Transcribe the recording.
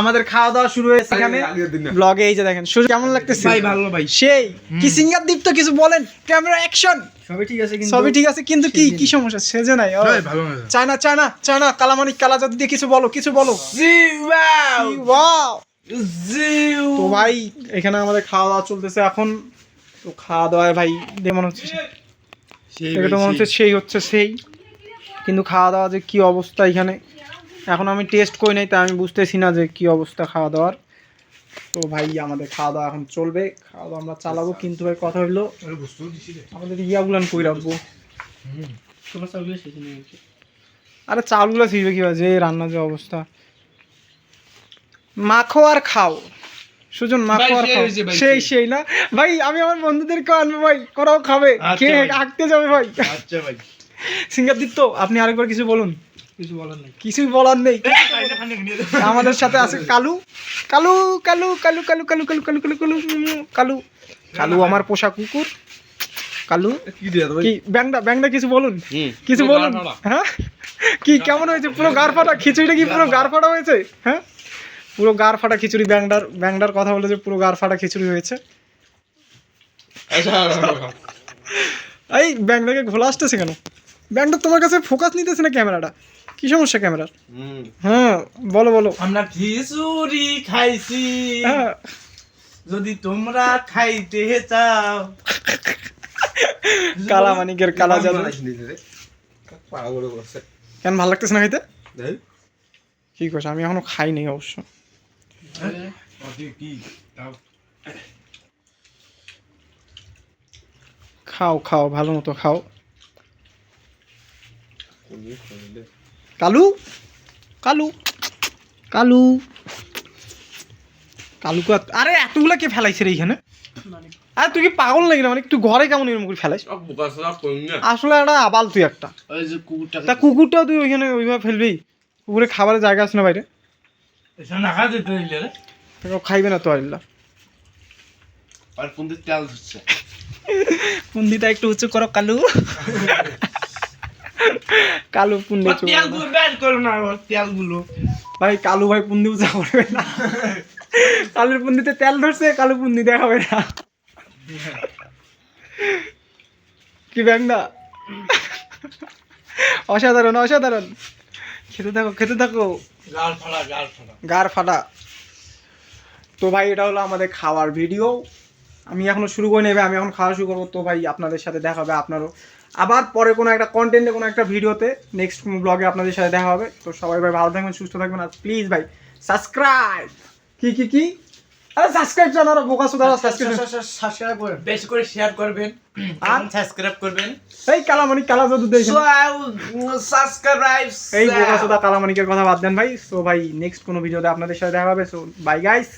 আমাদের খাওয়া দাওয়া শুরু হয়েছে এখানে। ব্লগে এই যে দেখেন শুরু কেমন লাগতেছে? ভাই ভালো ভাই। সেই কি সিঙ্গার দীপ তো কিছু বলেন ক্যামেরা অ্যাকশন সবই ঠিক আছে কিন্তু সবই ঠিক আছে কিন্তু কি কি সমস্যা? সেজে নাই ভালো না। চায়না চায়না চায়না কালামানিক কালাজাত দিয়ে কিছু বলো কিছু বলো। জিওয়াও ওয়াও জিও তো ভাই এখানে আমাদের খাওয়া দাওয়া চলতেছে এখন। তো খাওয়া দাওয়ায় ভাই দেখে মনে হচ্ছে তো মনে হচ্ছে সেই হচ্ছে সেই। কিন্তু খাওয়া দাওয়া যে কি অবস্থা এখানে। এখন আমি টেস্ট করি নাই তাই আমি বুঝতেছি না যে কি অবস্থা খাওয়া দাওয়ার। তো ভাই আমাদের খাওয়া দাওয়া এখন চলবে। খাওয়া দাওয়া আমরা চালাবো কিন্তু ভাই কথা হইল আমাদের ইয়াগুলান কই রাখব? আরে চালগুলো ছিঁড়বে কি যে রান্নার যে অবস্থা। মাখো আর খাও। সুজন মাখো আর খাও। সেই সেই। না? ভাই আমি আমার বন্ধুদেরকে আনব ভাই ওরাও খাবে। আচ্ছা কে ভাই। আঁকতে যাবে ভাই। আচ্ছা ভাই। সিঙ্গার দিত্য আপনি আরেকবার কিছু বলুন। কিছু বলার নাই। কিছুই বলার নেই। আমাদের সাথে আছে কালু। কালু কালু কালু কালু কালু কালু কালু কালু কালু কালু। কালু আমার পোষা কুকুর। কালু কি ব্যাংডা ব্যাংডা কিছু বলুন? কিছু পুরো বলুন? হ্যাঁ? কি কেমন হয়েছে? পুরো গার ফাটা খিচুড়িটা কি পুরো গার ফাটা হয়েছে? হ্যাঁ? পুরো গার ফাটা খিচুড়ি ব্যাংডার ব্যাংডার কথা বলে যে পুরো গার ফাটা খিচুড়ি হয়েছে। আচ্ছা। এই ব্যাংডাকে ঘোলা আসতেছে কেন? ব্যাংডা তোমার কাছে ফোকাস নিতেছে না ক্যামেরাটা? কি সমস্যা ক্যামেরার? হ্যাঁ বলো বলো। আমরা খিচুড়ি খাইছি। হ্যাঁ। যদি তোমরা খাইতে চাও। কালা মানিকের কালা জাদু কেন ভালো লাগতেছে না খাইতে? কি করছে আমি এখনও খাইনি অবশ্য। খাও খাও ভালো মতো খাও। কালু কালু? কালু। কালু। কা- আরে এতগুলো কে ফেলাইছে রে এইখানে? আরে তুই কি পাগল নাকি না মানে তুই ঘরে কেমন এরকম করে ফেলাইস আসলে একটা আবাল তুই একটা। ওই যে কুকুরটা তা কুকুরটাও তুই ওইখানে ওইভাবে ফেলবি? কুকুরে খাবারের জায়গা আছে না বাইরে? খাইবে না তো আল্লাহ আর কোন দিক তেল পুন্দিটা একটু উঁচু করো কালু। কালু পুন্দি উঁচু করো তেল না। করো না ওর তেলগুলো ভাই কালু ভাই পুন্দি উঁচা করবে না। কালুর পুন্দিতে তেল ধরছে কালু পুন্দি দেখাবে না। কি ব্যাংদা অসাধারণ অসাধারণ খেতে থাকো খেতে থাকো গাল ফাড়া গার ফাটা তো ভাই এটা হলো আমাদের খাওয়ার ভিডিও আমি এখনও শুরু করে নেবে আমি এখন খাওয়া শুরু করব। তো ভাই আপনাদের সাথে দেখা হবে আপনারও। আবার পরে কোনো একটা কন্টেন্টে কোনো একটা ভিডিওতে নেক্সট ব্লগে আপনাদের সাথে দেখা হবে। তো সবাই ভাই ভালো থাকবেন সুস্থ থাকবেন। আর প্লিজ ভাই সাবস্ক্রাইব কি কি কি? আরে সাবস্ক্রাইব জানারা বোকা সুদারা সাবস্ক্রাইব সাবস্ক্রাইব করবেন বেশি করে শেয়ার করবেন আর? সাবস্ক্রাইব করবেন। এই কালামানি কালা জাদু দেখেন। সাবস্ক্রাইব এই বোকা সুদা কালামানিকের কথা বাদ দেন ভাই। সো ভাই নেক্সট কোনো ভিডিওতে আপনাদের সাথে দেখা হবে। So bye guys